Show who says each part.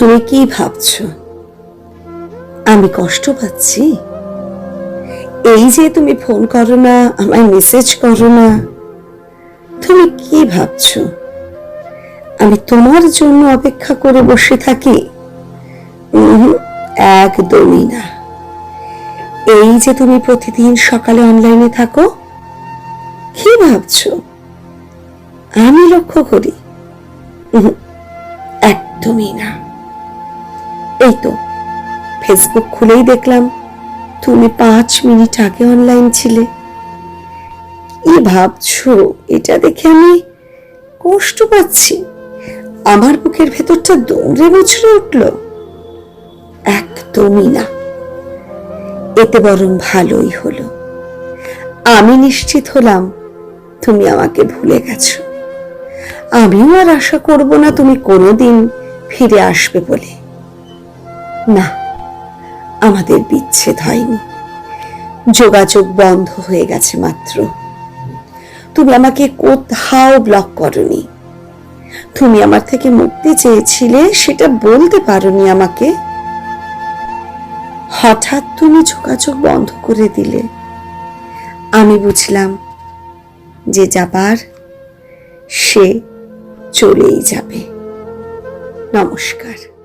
Speaker 1: তুমি কি ভাবছ? আমি কষ্ট পাচ্ছি? এই যে তুমি ফোন করো না, আমায় মেসেজ করো না, তুমি কি ভাবছ? আমি তোমার জন্য অপেক্ষা করে বসে থাকি? একদমই না। এই যে তুমি প্রতিদিন সকালে অনলাইনে থাকো, কি ভাবছ? আমি লক্ষ্য করি। একদমই না। এই তো ফেসবুক খুলেই দেখলাম, তুমি পাঁচ মিনিট আগে অনলাইন ছিলে। কি ভাবছ? এটা দেখে আমি কষ্ট পাচ্ছি। আমার বুকের ভেতরটা দৌড়ে মুছড়ে উঠল। একদমই না। এতে বরং ভালোই হলো। আমি নিশ্চিত হলাম তুমি আমাকে ভুলে গেছো। আমিও আর আশা করব না তুমি কোনোদিন ফিরে আসবে বলে। না, আমাদের বিচ্ছেদ হয়নি। যোগাযোগ বন্ধ হয়ে গেছে মাত্র। তুমি আমাকে কোথাও ব্লক করনি। তুমি আমার থেকে মুক্তি চেয়েছিলে, সেটা বলতে পারোনি আমাকে। হঠাৎ তুমি যোগাযোগ বন্ধ করে দিলে। আমি বুঝলাম যে যাবার, সে চলেই যাবে। নমস্কার।